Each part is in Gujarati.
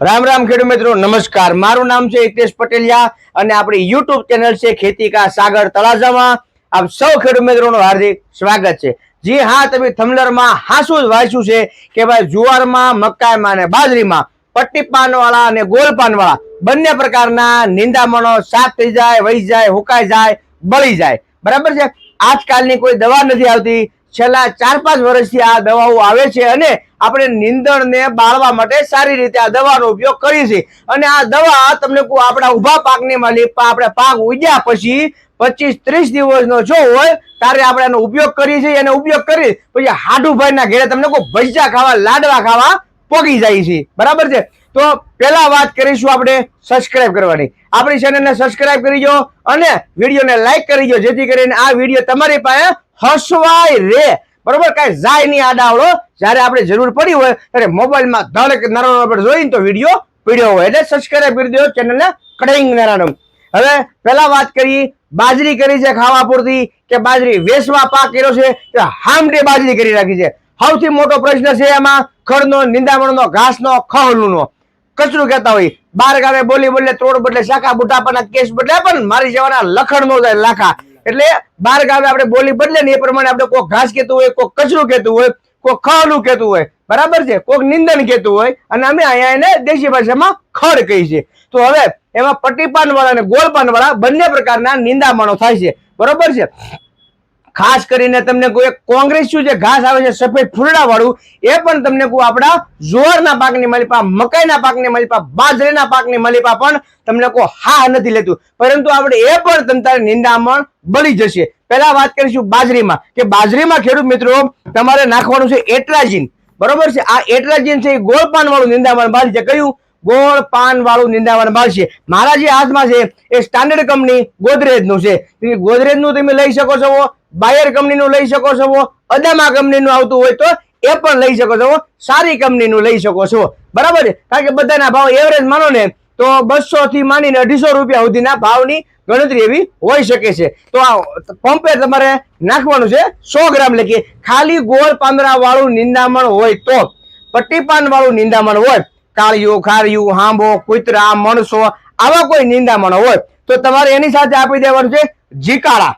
રામ રામ ખેડૂત મિત્રો, નમસ્કાર. મારું નામ છે હિતેશ પટેલિયા અને આપણી યુટ્યુબ ચેનલ છે ખેતી કા સાગર તળાજામાં આપ સૌ ખેડૂત મિત્રોનું હાર્દિક સ્વાગત છે. જી હા, તમે થમલરમાં હાસું જ વાંચ્યું છે કે ભાઈ જુવારમાં, મકાઈમાં અને બાજરીમાં પટ્ટી પાનવાળા અને ગોલ પાનવાળા બંને પ્રકારના નિંદામણો સાફ થઈ જાય, વહી જાય, હુકાઈ જાય, બળી જાય. બરાબર છે? આજકાલની કોઈ દવા નથી આવતી છેલ્લા ચાર પાંચ વર્ષથી આ દવાઓ આવે છે અને આપણે નીંદણને બાળવા માટે સારી રીતે આ દવાનો ઉપયોગ કરીએ છીએ. અને આ દવા તમને કહું, આપણા ઊભા પાકની માલી આપણે પાક ઉગ્યા પછી પચીસ ત્રીસ દિવસનો જો હોય ત્યારે આપણે એનો ઉપયોગ કરીએ છીએ. અને ઉપયોગ કરી પછી હાડુભાઈના ઘેરે તમને કોઈ ભજીયા ખાવા, લાડવા ખાવા પોગી જાય છે. બરાબર છે? તો પહેલા વાત કરીશું આપણે સબસ્ક્રાઇબ કરવાની. આપણી ચેનલને સબસ્ક્રાઇબ કરી દો અને વિડીયોને લાઈક કરી દો, જેથી કરીને આ વીડિયો તમારી પાસે હસવાય રે બરોબર? કાંઈ જાય નહીં આડાવડો જ્યારે આપણે જરૂર પડી હોય, ત્યારે મોબાઈલમાં ધડક નરણ આપણે જોઈને તો વીડિયો પીડ્યો હોય. એટલે સબસ્ક્રાઇબ કરી દો ચેનલને કડિંગ નરાનું હવે પહેલા વાત કરી બાજરી કરી છે ખાવા પૂરતી કે બાજરી વેસવા પાક કર્યો છે? કે હામડે બાજરી કરી રાખી છે? સૌથી મોટો પ્રશ્ન છે એમાં ખડનો, નિંદામણનો, ઘાસનો, ખહલુનો. કચરું કહેતા હોય. બાર ગામે બોલી બોલે ત્રોડ બદલે શાખા બુઢાપાના કેસ બદલે. પણ મારી જવાના લખણ નો જાય લાખા. એટલે બાર ગામે આપણે બોલી બદલે ને એ પ્રમાણે આપણે કોઈ ઘાસ કહેતું હોય કોઈ કચરું કહેતું હોય કોઈ ખહલું કહેતું હોય. બરાબર છે? કોઈક નિંદન કહેતું હોય. અને અમે અહીંયા એને દેશી ભાષામાં ખડ કહી છે. તો હવે એમાં પટ્ટીપાન વાળા અને ગોળપાન વાળા બંને પ્રકારના નિંદામણો થાય છે. બરોબર છે? ખાસ કરીને તમને કોઈ કોંગ્રેસ કોંગ્રેસનું જે ઘાસ આવે છે, સફેદ ફૂલડા વાળું એ પણ તમને કહું આપણા જુવારના પાકની મલિપા, મકાઈના પાકની મલિપા, બાજરીના પાકની માલિપા પણ તમને કહું હા નથી લેતું. પરંતુ આપણે એ પણ તંત્ર નિંદામણ બળી જશે. પહેલા વાત કરીશું બાજરીમાં, કે બાજરીમાં ખેડૂત મિત્રો, તમારે નાખવાનું છે એટ્રાજીન. બરોબર છે? આ એટ્રાજીન છે એ ગોળપાન વાળું નિંદામણ બાળી છે. કયું? ગોળ પાન વાળું નિંદામણ બાળશે મારા જે હાથમાં છે, એ સ્ટાન્ડર્ડ કંપની ગોદરેજનું છે. તમે ગોદરેજનું તમે લઈ શકો છો, બાયર કંપનીનું લઈ શકો છો, અદામા કંપનીનું આવતું હોય તો એ પણ લઈ શકો છો, સારી કંપનીનું લઈ શકો છો. બરાબર કારણ કે બધાના ભાવ એવરેજ માનો ને, તો બસો થી માંડીને અઢીસો રૂપિયા સુધીના ભાવની ગણતરી એવી હોઈ શકે છે. તો આ પંપે તમારે નાખવાનું છે સો ગ્રામ લખીએ. ખાલી ગોળ પાંદરા વાળું નિંદામણ હોય તો પટ્ટીપાન વાળું નિંદામણ હોય કાળિયું, ખારિયું, હાંભો, કુતરા, મણસો, આવા કોઈ નિંદામણ હોય, તો તમારે એની સાથે આપી દેવાનું છે જીકાળા.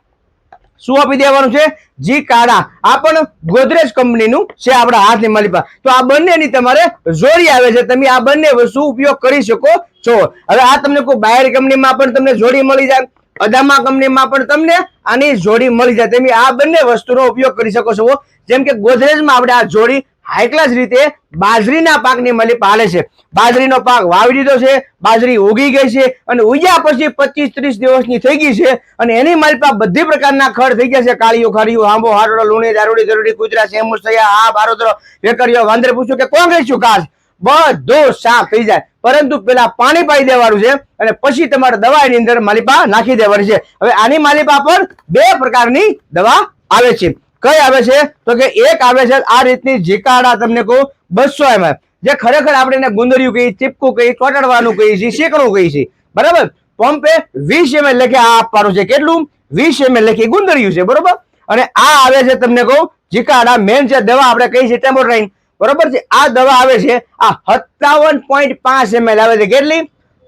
શું આપી દેવાનું છે? જી કાળા આ પણ ગોદરેજ કંપનીનું છે, આપણા હાથની માલિપા તો આ બંનેની તમારે જોડી આવે છે. તમે આ બંને વસ્તુ ઉપયોગ કરી શકો છો. હવે આ તમને કોઈ બાયર કંપનીમાં પણ તમને જોડી મળી જાય. અદામા કંપનીમાં પણ તમને આની જોડી મળી જાય. તમે આ બંને વસ્તુનો ઉપયોગ કરી શકો છો. જેમ કે ગોદરેજમાં આપણે આ જોડી હાઈ ક્લાસ રીતે બાજરીના પાકની મળી પાલે છે. બાજરીનો પાક વાવી દીધો છે, બાજરી ઉગી ગઈ છે અને ઉગ્યા પછી પચીસ ત્રીસ દિવસની થઈ ગઈ છે અને એની માલપા બધી પ્રકારના ખડ થઈ ગયા છે. કાળીઓ ખારીઓ આંબો હાડો લૂણી, દારૂડી દરોડી કુતરા શેમુ સયા, આ બારોદરો વેકરીઓ, વાંદરે પૂછ્યું કે કોણ ગઈ ઘાસ. બધું સાફ થઈ જાય. પરંતુ પેલા પાણી પાઈ દેવાનું છે અને પછી તમારે દવાની અંદર માલિપા નાખી દેવાની છે. હવે આની માલિપા પર બે પ્રકારની દવા આવે છે. કઈ આવે છે? તો કે એક આવે છે આ રીતની જીકાડા તમને કહું બસો એમ જે ખરેખર આપણે એને ગુંદરિયું કહીએ ચીપકું કહીએ ચોટાડવાનું કહીએ છીએ શેકણું કહીએ છીએ બરાબર? પંપે વીસ એમ એટલે કે આ આપવાનું છે. કેટલું? વીસ એમએલ કે ગુંદરિયું છે. બરોબર? અને આ આવે છે તમને કહું જીકાડા. મેન છે દવા આપણે કહીએ છીએ ટેમ્પોટ્રાઇન બરોબર છે? આ દવા આવે છે આ સત્તાવન પોઈન્ટ પાંચ એમએલ આવે છે. કેટલી?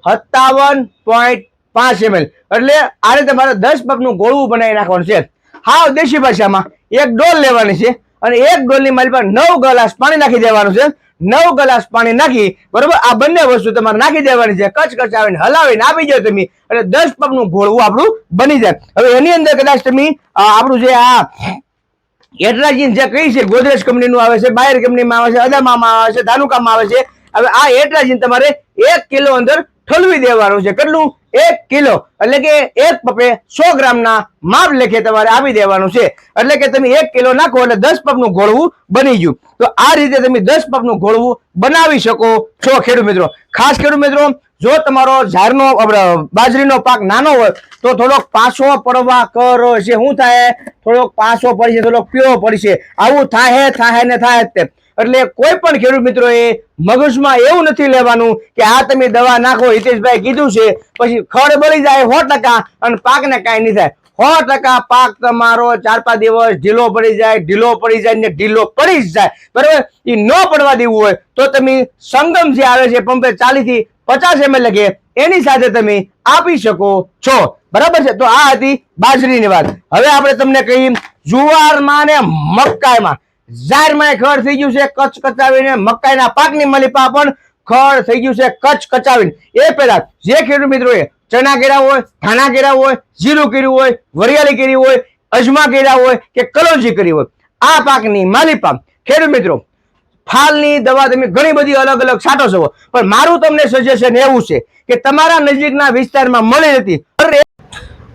સત્તાવન પોઈન્ટ પાંચ એમએલ એટલે આ રીતે તમારે દસ પગનું ગોળવું બનાવી નાખવાનું છે. હાવ દેશી ભાષામાં. એક ડોલ લેવાની છે અને એક ડોલની મારી પાસે નવ ગ્લાસ પાણી નાખી દેવાનું છે. નવ ગ્લાસ પાણી નાખી, બરોબર? આ બંને વસ્તુ તમારે નાખી દેવાની છે. કચ આવીને હલાવીને આપી દો તમે. એટલે દસ પગનું ઘોળવું આપણું બની જાય. હવે એની અંદર કદાચ તમે આપણું જે આ એટ્રાજીન જે કઈ છે, ગોદરેજ કંપનીનું આવે છે, બાયર કંપનીમાં આવે છે, અદામામાં આવે છે, ધાનુકામાં આવે છે. હવે આ એટ્રાજીન તમારે એક કિલો અંદર ઠલવી દેવાનું છે. કેટલું? એક કિલો. એટલે કે એક પપે સો ગ્રામના માપ લેખે તમારે આપી દેવાનું છે. એટલે કે તમે એક કિલો નાખો એટલે દસ પગનું ઘોળવું બની ગયું. તો આ રીતે તમે દસ પગનું ઘોળવું બનાવી શકો છો ખેડૂત મિત્રો. ખાસ ખેડૂત મિત્રો, જો તમારો ઝાડનો બાજરીનો પાક નાનો હોય, તો થોડોક પાછો પડવા કરો. છે શું થાય? થોડોક પાછો પડશે થોડોક પીળો પડશે આવું થાય થાય ને થાય તે. એટલે કોઈ પણ ખેડૂત મિત્રો એ મગજમાં એવું નથી લેવાનું કે આ તમે દવા નાખો, હિતેશભાઈ કીધું છે, પછી ખડ બળી જાય સો ટકા અને પાકને કાંઈ નહીં થાય. સો ટકા પાક તમારો ચાર પાંચ દિવસ ઢીલો પડી જાય, ઢીલો પડી જાય ને ઢીલો પડી જાય. બરાબર? એ ન પડવા દેવું હોય તો તમે સંગમ જે આવે છે, પંપે ચાલીસથી પચાસ એમએલ લગે એની સાથે તમે આપી શકો છો. બરાબર છે? તો આ હતી બાજરીની વાત. હવે આપણે તમને કહી જુવારમાં ને મકાઈમાં. જાહેરમાં ખડ થઈ ગયું છે, કચ્છ કચાવીને મકાઈના પાકની મલીપા પણ ખડ થઈ ગયું છે, કચ્છ કચાવીને. એ પહેલા જે ખેડૂત મિત્રોએ ચણા કેરા હોય, ધાણા કેરા હોય, જીરું કર્યું હોય, વરિયાળી કરી હોય, અજમા કર્યા હોય કે કલોજી કરી હોય, આ પાકની માલિપા. ખેડૂત મિત્રો, ફાલની દવા તમે ઘણી બધી અલગ અલગ છાંટો છો. પણ મારું તમને સજેશન એવું છે કે તમારા નજીકના વિસ્તારમાં મળી નથી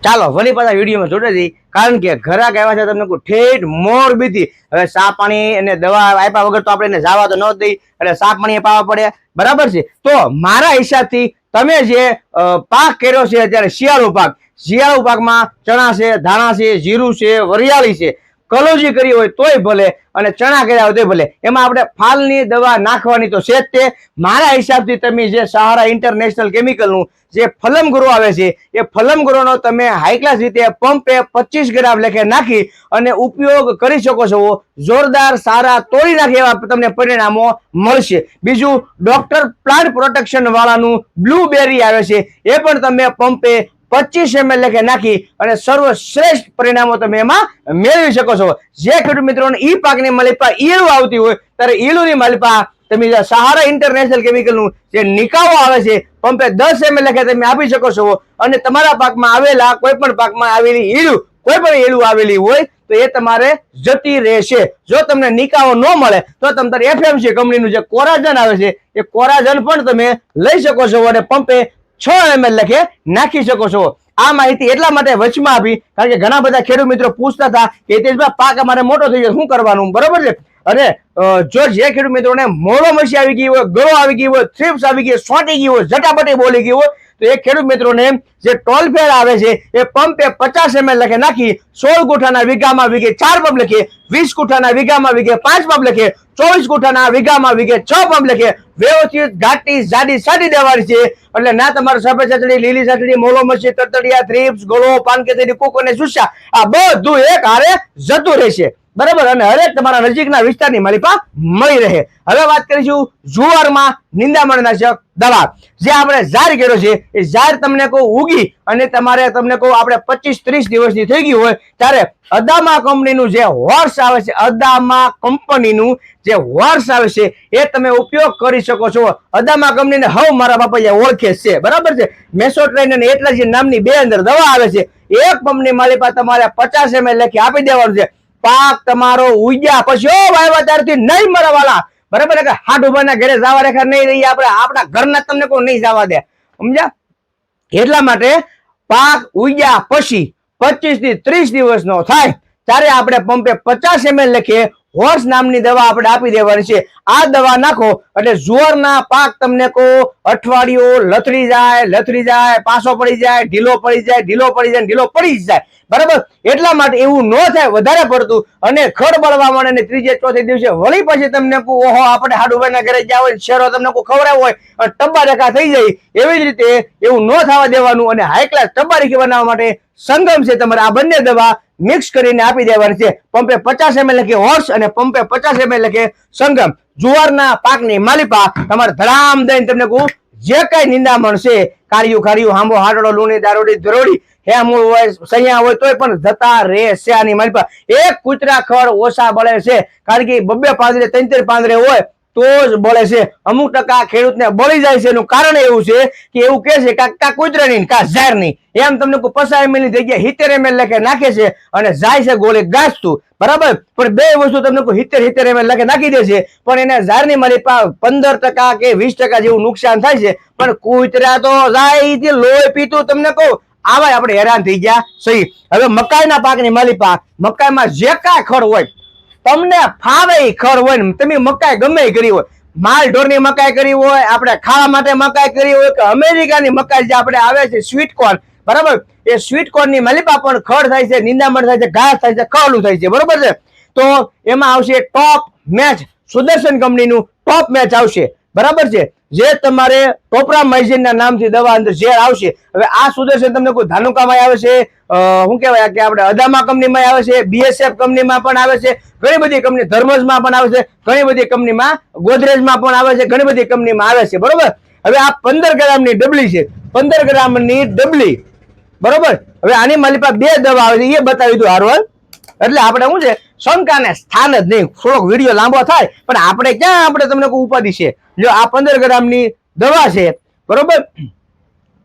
ચાલો વળી પાછા વિડીયોમાં જોડે જઈ કારણ કે ઘરાક આવ્યા છે, તમને ઠેઠ મોર બીતી. હવે સા પાણી અને દવા આપ્યા વગર તો આપણે એને જવા તો ન દઈ. એટલે સા પાણી પાવા પડે બરાબર છે? તો મારા હિસાબથી તમે જે પાક કર્યો છે, અત્યારે શિયાળુ પાક. શિયાળુ પાકમાં ચણા છે, ધાણા છે, જીરું છે, વરિયાળી છે. કલોજી કરી હોય તોય ભલે અને ચણા કર્યા હોય તોય ભલે. એમાં આપણે ફાલની દવા નાખવાની તો છે જ તે. મારા હિસાબથી તમે જે સહારા ઇન્ટરનેશનલ કેમિકલનું જે ફલમગ્રો આવે છે, એ ફલમગ્રોનો તમે હાઈ ક્લાસ રીતે પંપે પચીસ ગ્રામ લેખે નાખી અને ઉપયોગ કરી શકો છો. જોરદાર સારા તોડી નાખે એવા તમને પરિણામો મળશે. બીજું ડોક્ટર પ્લાન્ટ પ્રોટેક્શન વાળાનું બ્લુબેરી આવે છે, એ પણ તમે પંપે પચીસ એમએલ લેખે નાખી અને સર્વશ્રેષ્ઠ પરિણામો તમે એમાં મેળવી શકો છો. જે ખેડૂત મિત્રોને ઈ પાકની માલિપા ઈયળું આવતી હોય, ત્યારે ઈયળુની માલિપા તમે સહારા ઇન્ટરનેશનલ કેમિકલનું જે નિકાવો આવે છે, પંપે દસ એમએલ લખે તમે આપી શકો છો. અને તમારા પાકમાં આવેલા કોઈ પણ પાકમાં આવેલી ઈલું કોઈ પણ ઈલું આવેલી હોય, તો એ તમારે જતી રહેશે. જો તમને નિકાવો ન મળે, તો તમારે એફએમસી કંપનીનું જે કોરાજન આવે છે, એ કોરાજન પણ તમે લઈ શકો છો અને પંપે છ એમએલ લખે નાખી શકો છો. આ માહિતી એટલા માટે વચમાં આપી, કારણ કે ઘણા બધા ખેડૂત મિત્રો પૂછતા હતા કે હિતેશભાઈ, પાક અમારે મોટો થઈ ગયો, શું કરવાનું? બરોબર છે? અને જો જે ખેડૂત મિત્રોને મોળો મસી આવી ગઈ હોય, ગળો આવી ગઈ હોય થ્રીપ્સ આવી ગઈ હોય, સોંટી ગઈ હોય, ઝટાપટી બોલી ગઈ હોય, તો એ ખેડૂત મિત્રોને જે ટોલ ફેર આવે છે, એ પંપે પચાસ એમએલ લખે નાખી, સોળ ગુઠાના વીઘામાં વીઘે, ચાર પંપ લખે, વીસ ગુઠાના વીઘામાં વીઘે, પાંચ પંપ લખે, ચોવીસ ગુઠાના વીઘામાં વીઘે, છ પંપ લખે, વ્યવસ્થિત ઘાટી, જાડી, સાડી દેવાની છે. એટલે ના તમારે સફેદ ચટણી લીલી ચટણી મોલો મસી, તરતડિયા થ્રીપ્સ ગોળો પાનકેતરી કુક અને સુસા આ બધું એક હારે જતું રહેશે. બરાબર? અને હરેક તમારા નજીકના વિસ્તારની માલિકા મળી રહે. હવે વાત કરીશું જુવારમાં નિંદામણનાશક દવા જે આપણે ઝાર કર્યો છે, એ ઝાર તમને કહું ઉગી અને તમારે તમને કહું આપણે પચીસ ત્રીસ દિવસની થઈ ગઈ હોય, ત્યારે અદામા કંપનીનું જે હોર્સ આવે છે, અદામા કંપનીનું જે હોર્સ આવે છે, એ તમે ઉપયોગ કરી શકો છો. અદામા કંપનીને હવ મારા બાપા જે ઓળખે છે. બરાબર છે? મેસોટ્રાઇન અને એટલા નામની બે અંદર દવા આવે છે. એક પંપની માલિકા તમારે પચાસ એમએલ લખી આપી દેવાનું છે. પાક તમારો ઉગ્યા પછી ઓ ભાઈ અત્યારથી નહીં મરવાલા. બરાબર? કે હાથ ઉભાના ઘરે જવા રેખા નહીં રહી આપણે. આપણા ઘરના તમને કોઈ નહીં જવા દે. સમજ્યા? એટલા માટે પાક ઉગ્યા પછી પચીસથી ત્રીસ દિવસનો થાય. ત્યારે આપણે પંપે પચાસ એમએલ લખીએ. હોર્સ નામની દવા આપણે આપી દેવાની છે. આ દવા નાખો એટલે જુવારના પાક તમને કહો અઠવાડિયું લથડી જાય લથડી જાય પાસો પડી જાય ઢીલો પડી જાય ઢીલો પડી જાય ઢીલો પડી જાય. બરાબર? એટલા માટે એવું ન થાય વધારે પડતું. અને ખડ બળવા મળે ને ત્રીજે ચોથે દિવસે વળી પછી તમને કહું, ઓહો આપણે હાડુભાઈના ઘરે જ્યાં હોય શેરો તમને કોઈ ખવડાવ હોય અને ટબ્બા રેખા થઈ જાય. એવી જ રીતે એવું ન થવા દેવાનું અને હાઈ ક્લાસ ટબ્બા રેખી બનાવવા માટે સંગમ છે તમારે આ બંને દવા મિક્સ કરીને આપી દેવાની છે. પંપે પચાસ એમએલ લખે હોર્સ અને પંપે પચાસ એમએલ લખે સંગમ. જુવારના પાકની માલિપા તમારે ધડામ દઈને તમને કહું, જે કઈ નિંદામણ છે, કાળિયું ખારિયું હાંબો હાડડો, લૂણી, દારોડી, ધરોડી હેમૂળ હોય, સૈયા હોય તોય પણ જતા રહેશે આની માલિપા. એક કૂતરા ખડ ઓછા બળે છે. કારણ કે બબ્બે પાંદરે ત્રણ ત્રણ પાંદરે હોય તો જ બળે છે. અમુક ટકા ખેડૂતને બળી જાય છે. એનું કારણ એવું છે કે એવું કે છે કે કા કૂતરાની કા ઝારની એમ તમને કોઈ પચાસ એમએલની જગ્યાએ સિત્તેર એમએલ લખે, નાખે છે અને જાય છે ગોળે ગાજતું. બરાબર? પણ બે વસ્તુ તમને કોઈ સિત્તેર સિત્તેર એમએલ લખે, નાખી દે છે. પણ એને ઝારની મારી પંદર ટકા કે વીસ ટકા જેવું નુકસાન થાય છે. પણ કુતરા તો જાય લોહી પીતું તમને કહું. આવા આપણે હેરાન થઈ ગયા. સહી. હવે મકાઈના પાકની માલિપા, મકાઈમાં જે કાંઈ ખડ હોય તમને ફાવે ખર હોય ને, તમે મકાઈ ગમે કરી હોય. માલ ઢોરની મકાઈ કરી હોય, આપણે ખાવા માટે મકાઈ કરી હોય કે અમેરિકાની મકાઈ જે આપણે આવે છે સ્વીટ કોર્ન બરાબર? એ સ્વીટ કોર્નની માલિપા પણ ખડ થાય છે, નિંદામણ થાય છે, ઘાસ થાય છે ખવલું થાય છે, બરોબર છે? તો એમાં આવશે ટોપ મેચ સુદર્શન કંપનીનું ટોપ મેચ આવશે. બરાબર છે? જે તમારે ટોપરામાઇઝિનના નામથી દવા અંદર ઝેર આવશે, હવે આ સુદર્શન તમને કોઈ ધાનુકામાં આવે છે શું કહેવાય કે આપણે અદામા કંપનીમાં આવે છે, બીએસએફ કંપનીમાં પણ આવે છે, ઘણી બધી કંપની ધર્મજમાં પણ આવે છે, ઘણી બધી કંપનીમાં ગોદરેજમાં પણ આવે છે, ઘણી બધી કંપનીમાં આવે છે, બરોબર? હવે આ પંદર ગ્રામની ડબલી છે, પંદર ગ્રામની ડબલી, બરોબર? હવે આની મારી પાસે બે દવા આવે છે, એ બતાવી દઉં હારવાર એટલે આપણે શું છે, શંકાને સ્થાન જ નહીં. થોડોક વીડિયો લાંબો થાય, પણ આપણે ક્યાં આપણે તમને કોઈ ઉપાધિ છે? જો આ પંદર ગ્રામની દવા છે, બરોબર?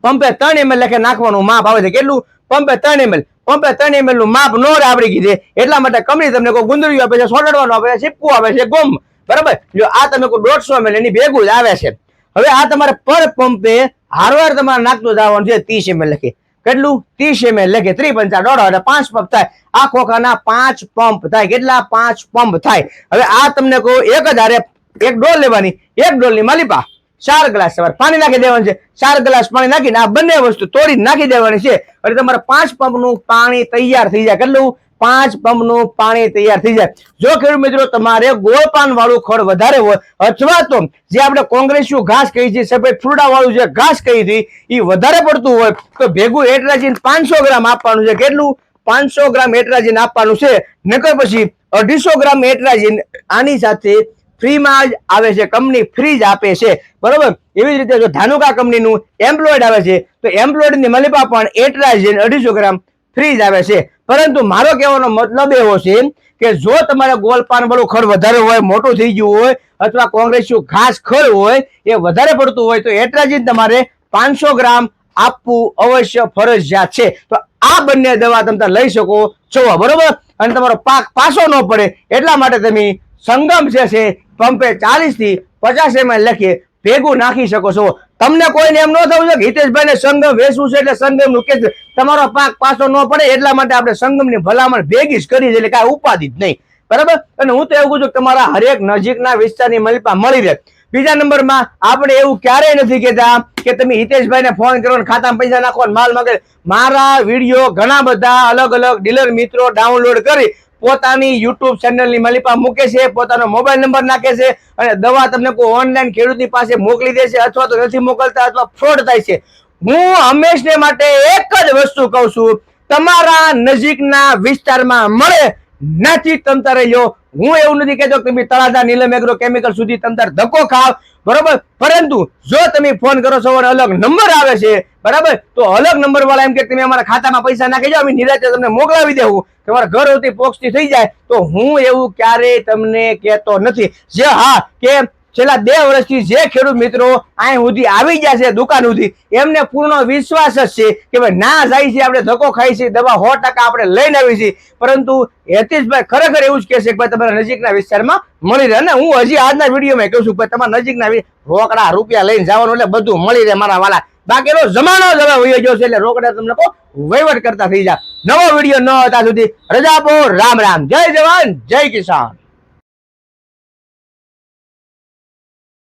પંપે ત્રણ એમએલ લખે નાખવાનું માપ આવે છે. કેટલું? પંપે ત્રણ એમએલ પંપે ત્રણ એમએલનું માપ નો આવડી ગઈ છે. એટલા માટે કંપની તમને કોઈ ગુંદરિયું આપે છે સોડવાનું આપે છે સિપકું આવે છે, ગોમ. બરાબર? જો આ તમે કોઈ દોઢસો એમએલ એની ભેગું જ આવે છે. હવે આ તમારે પર પંપે હારવાર તમારે નાખતું જવાનું છે, ત્રીસ એમએલ લખે. કેટલું? ત્રીસ એમએલ લખે. ત્રી પંચા દોઢ એટલે પાંચ પંપ થાય. આ ખોખાના પાંચ પંપ થાય. કેટલા? પાંચ પંપ થાય. હવે આ તમને કહું એક હારે એક ડોલ લેવાની, એક ડોલની માલિપા. ચાર ગ્લાસ તમારે પાણી નાખી દેવાનું છે. ચાર ગ્લાસ પાણી નાખીને આ બંને વસ્તુ તોડી નાખી દેવાની છે. એટલે તમારે પાંચ પંપનું પાણી તૈયાર થઈ જાય. કેટલું? પાંચ પંપનું પાણી તૈયાર થઈ જાય. જો ખેડૂત મિત્રો, તમારે ગોળપાન વાળું ખડ વધારે હોય, અથવા તો જે આપણે કોંગ્રેસિયું ઘાસ કહી છે સફેદ ફૂડા વાળું જે ઘાસ કહી હતી એ વધારે પડતું હોય, તો ભેગું એટ્રાજીન પાંચસો ગ્રામ આપવાનું છે. કેટલું? પાંચસો ગ્રામ એટ્રાજીન આપવાનું છે. નકર પછી અઢીસો ગ્રામ એટ્રાજીન આની સાથે ફ્રીમાં જ આવે છે, કંપની ફ્રી જ આપે છે. બરોબર? એવી જ રીતે જો ધાનુકા કંપનીનું એમ્પ્લોયડ આવે છે, તો એમ્પ્લોયડની મલિપા પણ એટ્રાજીન અઢીસો ગ્રામ ફ્રી જ આવે છે. પરંતુ મારો કહેવાનો મતલબ એવો છે કે જો તમારે ગોલપાન વાળું ખડ વધારે હોય, મોટું થઈ ગયું હોય, અથવા કોંગ્રેસનું ઘાસ ખડ હોય, એ વધારે પડતું હોય, તો એટ્રાજીન તમારે પાંચસો ગ્રામ આપવું અવશ્ય ફરજિયાત છે. તો આ બંને દવા તમે લઈ શકો છો બરોબર? અને તમારો પાક પાસો ન પડે, એટલા માટે તમે સંગમ છે છે, પંપે ચાલીસથી પચાસ એમએલ લખીએ, ભેગું નાખી શકો છો. તમને કોઈને એમ ન થવું છે હિતેશભાઈને સંગમ વેચવું છે એટલે સંગમનું કે તમારો પાક પાસો ન પડે એટલા માટે આપણે સંગમની ભલામણ ભેગી જ કરી છે, એટલે કાંઈ ઉપાધિ જ નહીં. બરાબર? અને હું તો એવું કહું છું તમારા હરેક નજીકના વિસ્તારની મલિપા મળી રહે. બીજા નંબરમાં આપણે એવું ક્યારેય નથી કહેતા કે તમે હિતેશભાઈને ફોન કરો ને ખાતામાં પૈસા નાખો માલ માગે. મારા વીડિયો ઘણા બધા અલગ અલગ ડીલર મિત્રો ડાઉનલોડ કરી પોતાની યુટ્યુબ ચેનલની મલિપા મૂકે છે, પોતાનો મોબાઈલ નંબર નાખે છે અને દવા તમને કોઈ ઓનલાઈન ખેડૂતની પાસે મોકલી દે છે અથવા તો નથી મોકલતા અથવા ફ્રોડ થાય છે. હું હંમેશને માટે એક જ વસ્તુ કહું છું, તમારા નજીકના વિસ્તારમાં મળે નથી તંતરે લ્યો હું એવું નથી કહેતો કે તમે તળાજા, નીલમ, એગ્રો કેમિકલ સુધી તંતર ધક્કો ખાવ. બરોબર? પરંતુ જો તમે ફોન કરો છો અને અલગ નંબર આવે છે, બરાબર? તો અલગ નંબર વાળા એમ કે તમે અમારા ખાતામાં પૈસા નાખી જાઓ, અમે નિરાતે તમને મોકલાવી દેવું. તમારા ઘર સુધી પોક્ષથી થઈ જાય, તો હું એવું ક્યારેય તમને કહેતો નથી. જે હા કે છેલ્લા બે વર્ષથી જે ખેડૂત મિત્રો અહીં સુધી આવી ગયા છે દુકાન સુધી, એમને પૂર્ણ વિશ્વાસ જ છે કે ભાઈ ના જાય છે, આપણે ધક્કો ખાઈ છે, દવા સો ટકા આપણે લઈને આવી છીએ પરંતુ હેતીશભાઈ ખરેખર એવું જ કહે છે કે ભાઈ તમારા નજીકના વિસ્તારમાં મળી રહે. અને હું હજી આજના વિડીયોમાં કહું છું ભાઈ તમારા નજીકના રોકડા રૂપિયા લઈને જવાનું એટલે બધું મળી રહે મારા વાલા. બાકીનો જમાનો જ હવે વયો ગયો છે એટલે રોકડા તમને લોકો વહીવટ કરતા થઈ જાય નવો વીડિયો ન હતા સુધી રજા આપો. રામ રામ. જય જવાન, જય કિસાન.